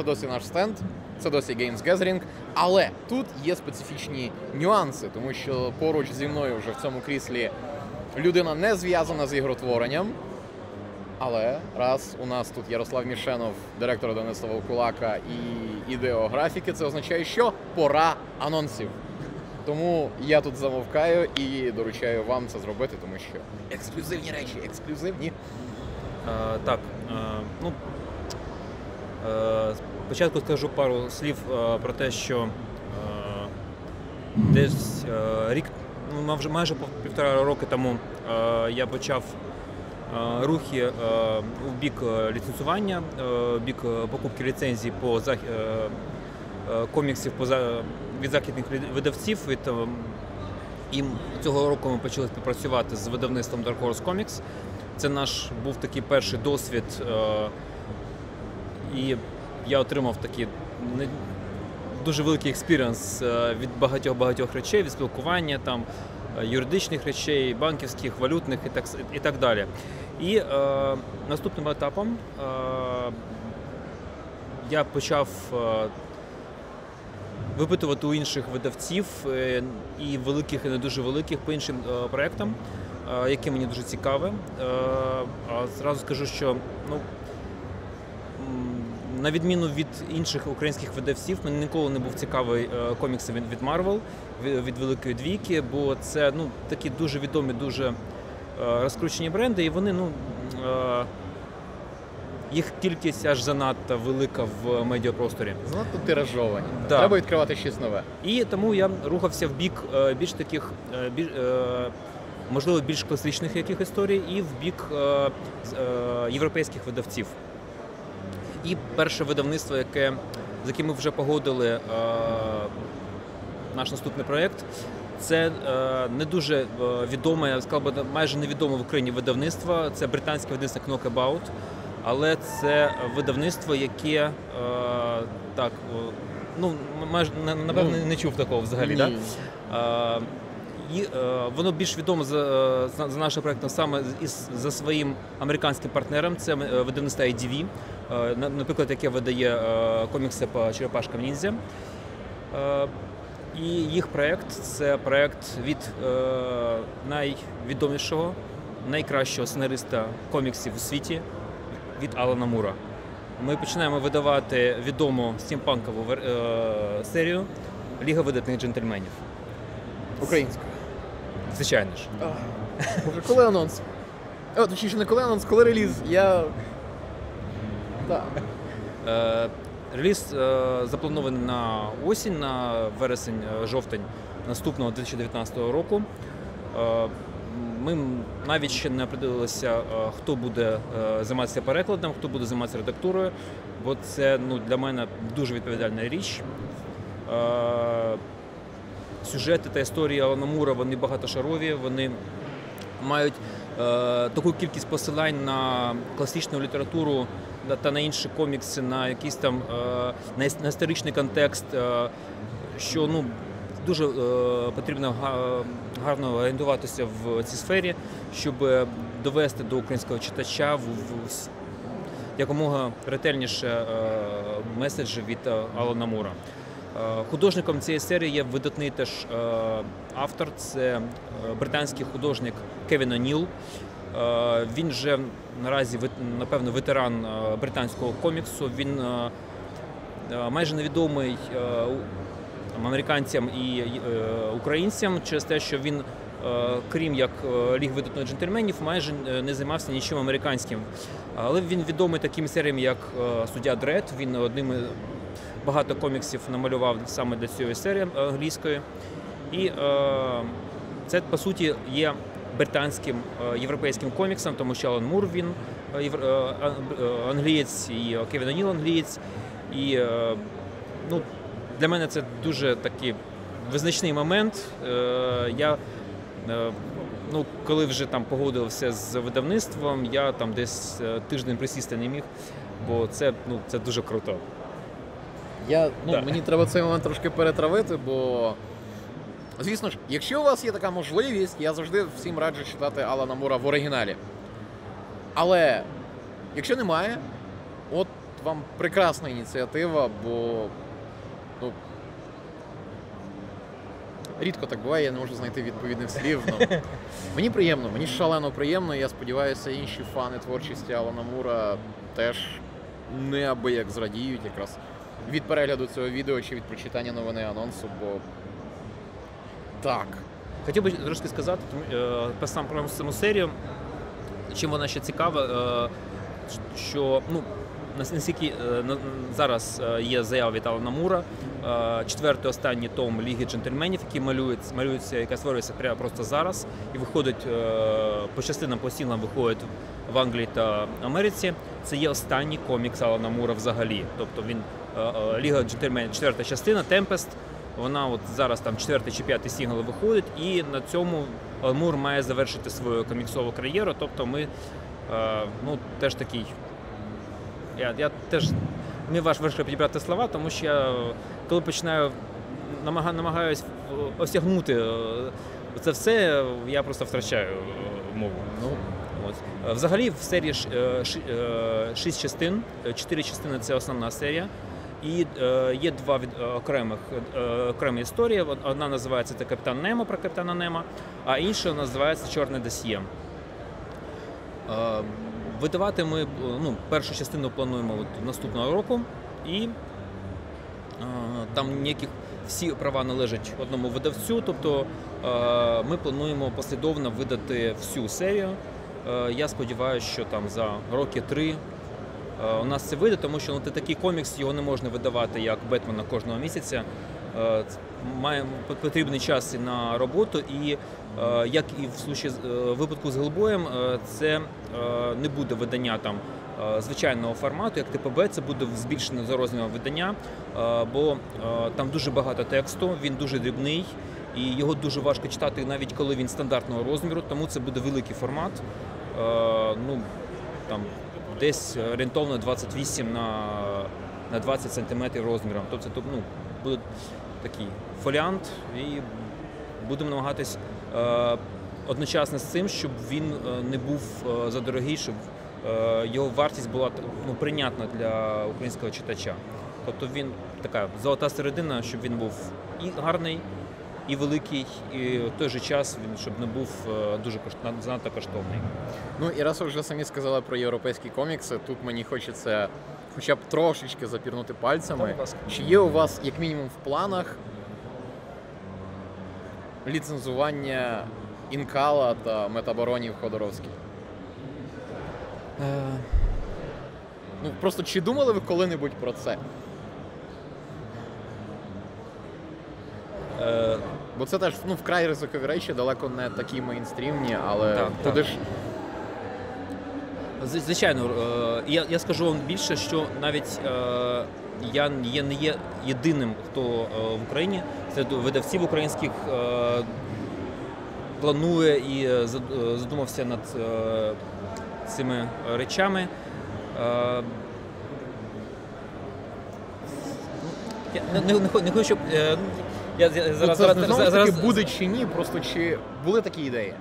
це досі наш стенд, це досі Games Gathering, але тут є специфічні нюанси, тому що поруч зі мною вже в цьому кріслі людина не зв'язана з ігротворенням. Але раз у нас тут Ярослав Мішенов, директор Донецтва Кулака і ідеографіки, це означає, що пора анонсів. Тому я тут замовкаю і доручаю вам це зробити, тому що ексклюзивні речі, ексклюзивні. Е, так, е, ну спочатку скажу пару слів е, про те, що е, десь е, рік, ну майже півтора роки тому е, я почав е, рухи е, у бік е, ліцензування, е, у бік е, покупки ліцензій по е, е, коміксів від західних видавців. Від, е, і цього року ми почали співпрацювати з видавництвом Dark Horse Comics. Це наш був такий перший досвід, е, і я отримав такий дуже великий експіріенс е, від багатьох-багатьох речей, від спілкування, там, е, юридичних речей, банківських, валютних і так, і так далі. І е, наступним етапом е, я почав е, випитувати у інших видавців е, і великих, і не дуже великих по іншим е, проектам, е, які мені дуже цікаві. Е, А зразу скажу, що ну, на відміну від інших українських видавців, мені ніколи не був цікавий е, комікси від, Marvel, від, Великої Двійки, бо це ну, такі дуже відомі, дуже е, розкручені бренди, і вони ну. е, Їх кількість аж занадто велика в медіапросторі. Занадто тиражовані. Да. Треба відкривати щось нове. І тому я рухався в бік більш таких, біль, е, можливо, більш класичних яких історій, і в бік е, е, європейських видавців. І перше видавництво, яке, з яким ми вже погодили е, наш наступний проєкт, це е, не дуже е, відоме, я б сказав би, майже невідоме в Україні видавництво. Це британське видавництво Knockabout. Але це видавництво, яке е, так, ну майже напевно Ну, не чув такого взагалі. Ні. Да? Е, і е, воно більш відомо за, за, за нашим проектом саме із за своїм американським партнером. Це видавництво IDV, наприклад, яке видає е, комікси по черепашкам ніндзя. Е, І їх проект це проект від е, найвідомішого, найкращого сценариста коміксів у світі від Алана Мура. Ми починаємо видавати відому стімпанкову е, серію Ліга видатних джентльменів. Українською. Звичайно ж. Боже, коли анонс? О, точніше, не коли анонс, коли реліз. Я. Так. Е, Реліз е, запланований на осінь, на вересень, е, наступного 2019 року. Ми навіть ще не определилися, хто буде займатися перекладом, хто буде займатися редактурою, бо це ну, для мене дуже відповідальна річ. Сюжети та історії Алана Мура вони багатошарові, вони мають таку кількість посилань на класичну літературу та на інші комікси, на якийсь там е, на, історичний контекст, е, що ну. Дуже е, потрібно гарно орієнтуватися в цій сфері, щоб довести до українського читача в, якомога ретельніше меседжі від Алана Мура. Художником цієї серії є видатний теж автор, це британський художник Кевін О'Ніл. Е, Він вже наразі напевно ветеран е, британського коміксу. Він е, майже невідомий американцям і українцям через те, що він, крім як Ліг видатних джентльменів, майже не займався нічим американським. Але він відомий такими серіями, як Суддя Дред. Він одним багато коміксів намалював саме для цієї серії англійської. І це по суті є британським е, європейським коміксом, тому що Алан Мур він е, е, ан- англієць, і Кевін О'Ніл англієць. І ну, для мене це дуже такий визначний момент. Я ну, коли вже там погодився з видавництвом, я там десь тиждень присісти не міг, бо це, ну, це дуже круто. Я, ну, Да. Мені треба цей момент трошки перетравити, бо. Звісно ж, якщо у вас є така можливість, я завжди всім раджу читати Алана Мура в оригіналі. Але якщо немає, От вам прекрасна ініціатива, бо ну, рідко так буває, я не можу знайти відповідних слів. Ну, мені приємно, мені шалено приємно. Я сподіваюся, інші фани творчості Алана Мура теж неабияк зрадіють якраз від перегляду цього відео чи від прочитання новини анонсу, бо так. Хотів би трошки сказати е, про сам про саму серію. Чим вона ще цікава, е, що ну, наскільки е, зараз є заява від Алана Мура, четвертий останній том Ліги джентльменів, який малюється, малюється, яка створюється прямо просто зараз, і виходить по частинам, по сінглам виходить в Англії та Америці. Це є останній комікс Алана Мура взагалі. Тобто він Ліга джентльменів, четверта частина, Темпест. Вона от зараз там четвертий чи п'ятий сінгл виходить, і на цьому Мур має завершити свою коміксову кар'єру. Тобто ми е, ну, теж такий. Я, я теж не важ важко підібрати слова, тому що я коли починаю намага, намагаюсь е, осягнути е, це все, я просто втрачаю е, мову. Ну, От. Взагалі в серії ж, е, е, шість частин, Е, чотири частини це основна серія. І е, є два від е, окремих е, окремі історії. Одна називається це Капітан Немо про капітана Немо, а інша називається Чорне досьє. Е, Видавати ми е, ну, першу частину плануємо от наступного року, і е, там ніяких всі права належать одному видавцю. Тобто ми плануємо послідовно видати всю серію. Я сподіваюся, що там за роки три у нас це вийде, тому що ну, такий комікс, його не можна видавати як Бетмена кожного місяця. Е, Має потрібний час і на роботу, і е, як і в случаї е, випадку з Гелбоєм, е, це е, не буде видання там е, звичайного формату, як ТПБ, це буде збільшене за розміром видання, е, бо е, там дуже багато тексту, він дуже дрібний. І його дуже важко читати, навіть коли він стандартного розміру, тому це буде великий формат. Е, ну, там, десь орієнтовно 28 на, на 20 сантиметрів розміром. Тобто це ну, буде такий фоліант, і будемо намагатись е, одночасно з цим, щоб він е, не був е, задорогий, щоб е, його вартість була ну, прийнятна для українського читача. Тобто він така золота середина, щоб він був і гарний, і великий, і в той же час він щоб не був е, дуже занадто коштовний. Ну і раз ви вже самі сказали про європейські комікси, тут мені хочеться хоча б трошечки запірнути пальцями. Чи є у вас, як мінімум, в планах ліцензування Інкала та Метаборонів Ходоровський? Е, Ну просто чи думали ви коли-небудь про це? е, Бо це теж ну, вкрай ризикові речі, далеко не такі мейнстрімні, але Так, туди так. ж Звичайно, е, я, я скажу вам більше, що навіть е, я не є єдиним, хто е, в Україні серед видавців українських планує і зад- задумався над цими речами. Я не, не, не, хочу, щоб. Я, я Ну, зараз, це зараз, знову ж зараз, таки буде чи ні, просто чи були такі ідеї.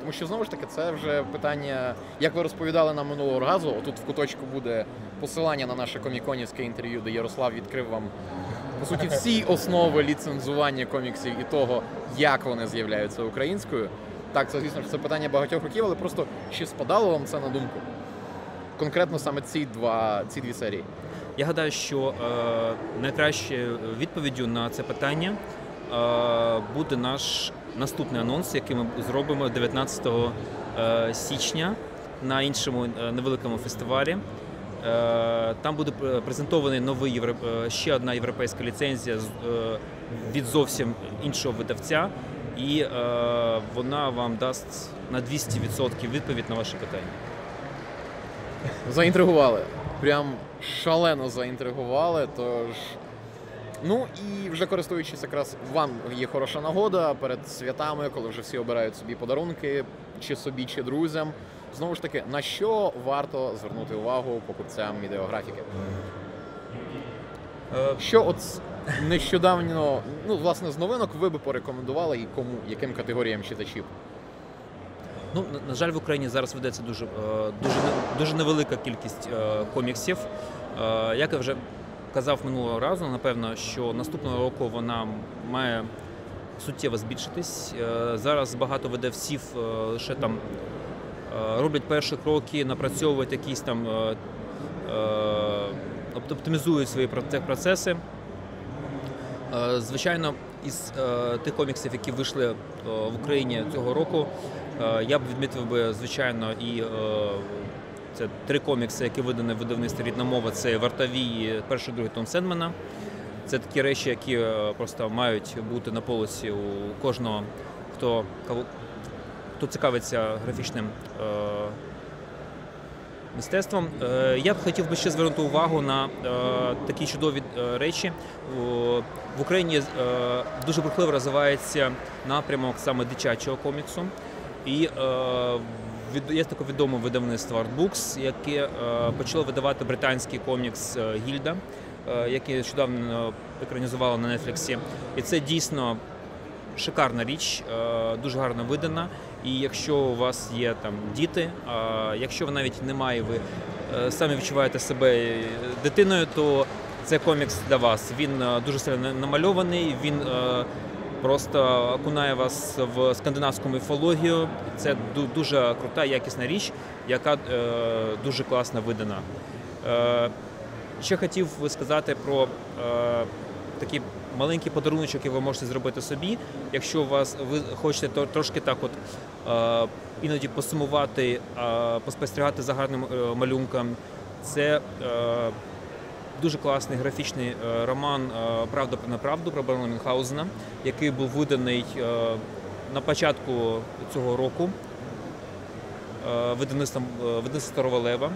Тому що знову ж таки це вже питання, як ви розповідали нам минулого разу. Отут в куточку буде посилання на наше коміконівське інтерв'ю, де Ярослав відкрив вам по суті всі основи ліцензування коміксів і того, як вони з'являються українською. Так, це звісно ж це питання багатьох років, але просто чи спадало вам це на думку? Конкретно саме ці два ці дві серії. Я гадаю, що е, найкращою відповіддю на це питання е, буде наш наступний анонс, який ми зробимо 19 е, січня на іншому е, невеликому фестивалі. Е, там буде презентований новий євро... ще одна європейська ліцензія з- від зовсім іншого видавця, і вона вам дасть на 200% відповідь на ваше питання. Заінтригували. Прям шалено заінтригували. Тож. Ну і вже користуючись якраз вам є хороша нагода перед святами, коли вже всі обирають собі подарунки, чи собі, чи друзям. Знову ж таки, на що варто звернути увагу покупцям ідеографіки? Е, Що от нещодавно, ну власне, з новинок ви би порекомендували і кому, яким категоріям читачів? Ну, на- жаль, в Україні зараз ведеться дуже, е, дуже, дуже невелика кількість е, коміксів. Е, Як я вже казав минулого разу, напевно, що наступного року вона має суттєво збільшитись. Зараз багато видавців лише там роблять перші кроки, напрацьовують якісь там, оп- оптимізують свої процеси. Звичайно, із тих коміксів, які вийшли в Україні цього року, я б відмітив би, звичайно, і е, це три комікси, які видані в видавництві рідна мова. Це вартові перший другий Том Сенмена. Це такі речі, які е, просто мають бути на полиці у кожного, хто, хто цікавиться графічним е, мистецтвом. Е, Я б хотів би ще звернути увагу на е, такі чудові е, речі. В Україні е, дуже бурхливо розвивається напрямок саме дитячого коміксу. І е, від- є таке відоме видавництво Artbooks, яке е, почало видавати британський комікс е, Гільда, е, який нещодавно екранізували на Нетфліксі. І це дійсно шикарна річ, дуже гарно видана. І якщо у вас є там діти, а якщо ви навіть немає, ви самі відчуваєте себе дитиною, то це комікс для вас. Він дуже сильно намальований, він просто окунає вас в скандинавську міфологію. Це дуже крута, якісна річ, яка е, дуже класно видана. Е, Ще хотів сказати про е, такий маленький подарунок, який ви можете зробити собі. Якщо у вас ви хочете то, трошки так, от іноді посумувати, поспостерігати за гарним малюнком, це дуже класний графічний е, роман е, Правда про неправду про Барона Мюнхгаузена, який був виданий е, на початку цього року видавництвом Старого Лева.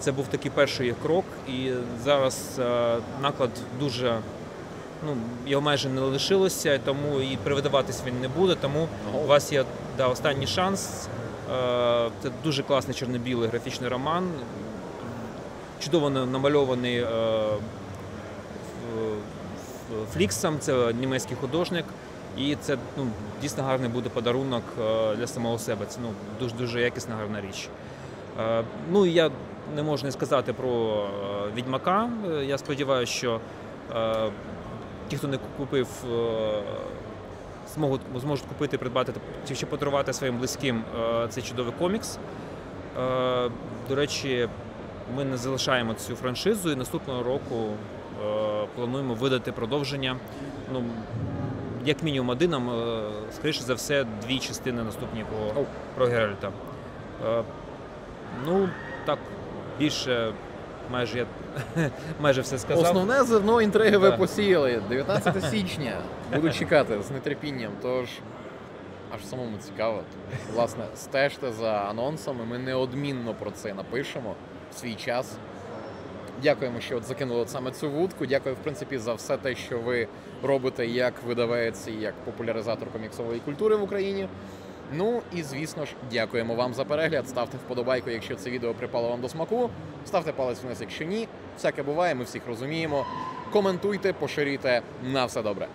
Це був такий перший крок, і зараз наклад дуже. Ну, його майже не лишилося, тому і перевидаватись він не буде. Тому у вас є да, останній шанс. Це дуже класний чорно-білий графічний роман, чудово намальований е, Фліксом, це німецький художник. І це ну, дійсно гарний буде подарунок е, для самого себе. Це ну, дуже дуже якісна гарна річ. Е, Ну і я не можу не сказати про відьмака. Я сподіваюся, що ті, хто не купив, зможуть, зможуть купити, придбати чи ще подарувати своїм близьким цей чудовий комікс. До речі, ми не залишаємо цю франшизу і наступного року е, плануємо видати продовження. Ну, як мінімум один, а е, скоріше за все, дві частини наступні про, про Геральта. Е, Ну, так, більше майже я майже все сказав. Основне зерно інтриги ви посіяли. 19 січня. Буду чекати з нетерпінням. Тож аж самому цікаво. Власне, стежте за анонсами. Ми неодмінно про це напишемо свій час. Дякуємо, що от закинули от саме цю вудку. Дякую, в принципі, за все те, що ви робите як видавець і як популяризатор коміксової культури в Україні. Ну і звісно ж, дякуємо вам за перегляд. Ставте вподобайку, якщо це відео припало вам до смаку. Ставте палець вниз, якщо ні. Всяке буває, ми всіх розуміємо. Коментуйте, поширюйте. На все добре.